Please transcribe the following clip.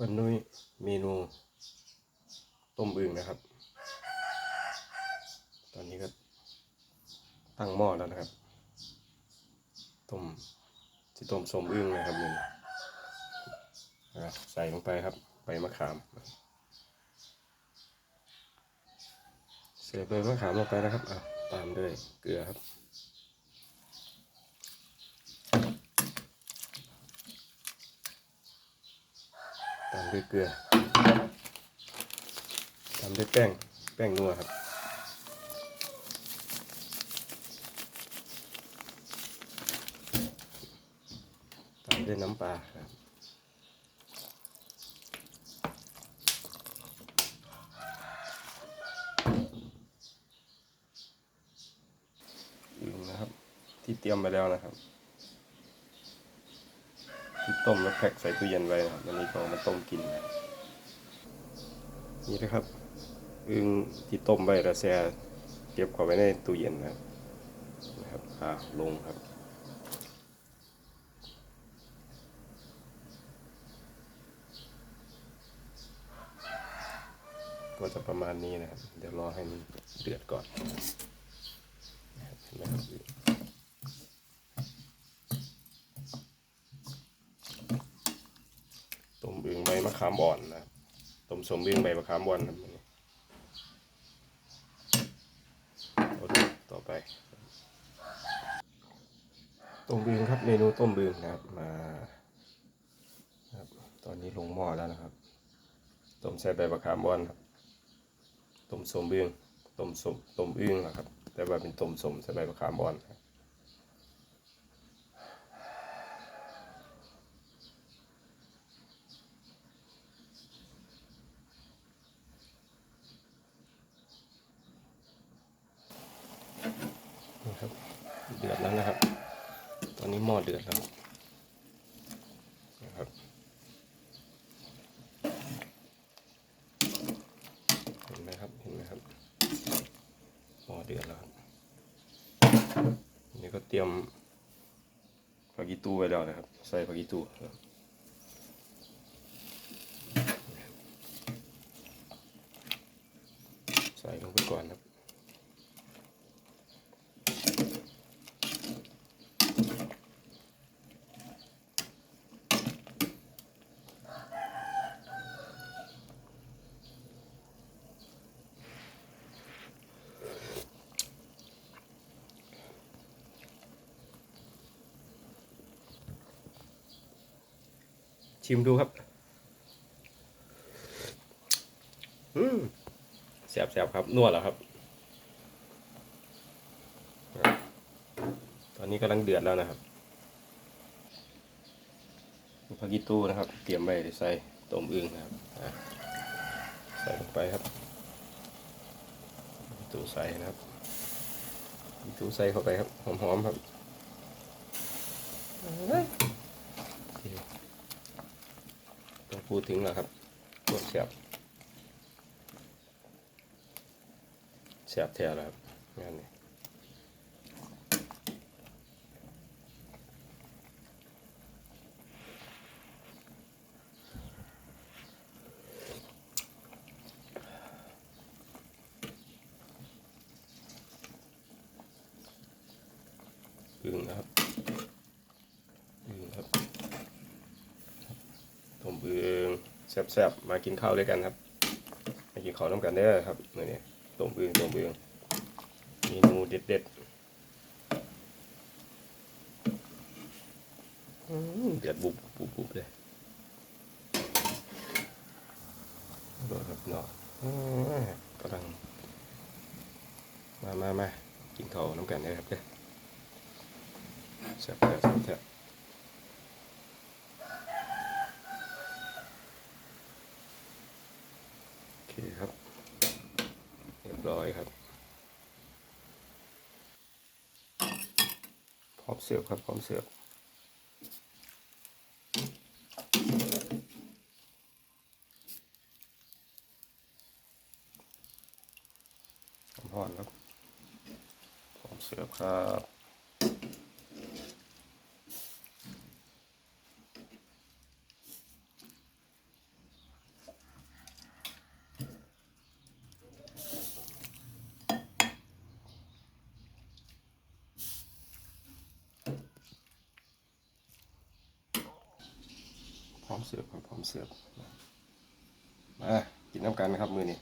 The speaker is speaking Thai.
วันนี้เมนูต้มอึ่งนะครับ ตอนนี้ก็ตั้งหม้อแล้วนะครับ ต้มที่ต้มสมอึ่งนะครับนี่อะใส่ลงไปครับใบมะขามใส่ใบมะขามลงไปนะครับตามด้วยเกลือครับ ตามด้วยเกลือตามด้วยแป้ง แป้งนัวครับ ตามด้วยน้ำปลาครับอึ่งนะครับ ที่เตรียมไปแล้วนะครับ ที่ต้มแล้วแพ็คใส่ตู้เย็นไว้นะครับวันนี้ก็มาต้มกินนะครับนี่นะครับอึ่งที่ต้มไว้แล้วแช่เก็บเข้าไว้ในตู้เย็นนะครับนะครับอ่าลงครับก็จะประมาณนี้นะครับ เดี๋ยวรอให้มันเดือดก่อนนะครับเห็นไหมครับต้ มอึ่งใบมะขามอ่อนนะต้มสมอึ่งใบมะขามอ่อนครับอนนี้เอาดูต่อไป ต้มอึ่งครับเมนูต้มอึ่งนะครับมาครับ ตอนนี้ลงหม้อแล้วนะครับต้มใส่ใบมะขามอ่อนครับต้มสมอึ่งต้มสมต้มอึ่งนะครับ แต่ว่าเป็นต้มสมใส่ใบมะขามอ่อนครับนี่ครับ เดือดแล้วนะครับ ตอนนี้หม้อเดือดแล้วนะครับเห็นไหมครับเห็นไหมครับหม้อเดือดแล้วนี่ก็เตรียมผักกีตูไว้แล้วนะครับ ใส่ผักกีตูครับใส่ลงไปก่อนครับ ชิมดูครับ อืมแสบๆครับนวดแล้วครับ ตอนนี้กำลังเดือดแล้วนะครับผักกีตูนะครับ เตรียมไว้ใส่ต้มอึ่งนะครับใส่ลงไปครับตูใส่นะครับตูใส่เข้าไปครับหอมๆครับ ต้อง พูดถึงแล้วครับพวกแสบเสียบแท้แล้วครับงานนี้อึ่งนะครับอึ่งครับ ต้มอึ่งแซ่บๆมากินข้าวด้วยกันครับมากินข้าวน้ำกันได้อครับมื่อนี้ต้มอึ่งต้มอึ่งเมนูเด็ดๆอื้อเดือดบุบบุบบุบเลยรสครับเนาะอื้อกำลังมามามากินข้าวน้ำกันได้อครับเด้อแซ่บๆแซ่บๆ โอเคครับ เรียบร้อยครับพร้อมเสิร์ฟครับพร้อมเสิร์ฟพร้อมครับพร้อมเสิร์ฟครับ ร้อมเสิร์ฟครับพร้อมเสิร์ฟมากินน้ำกันนะครับมือนี้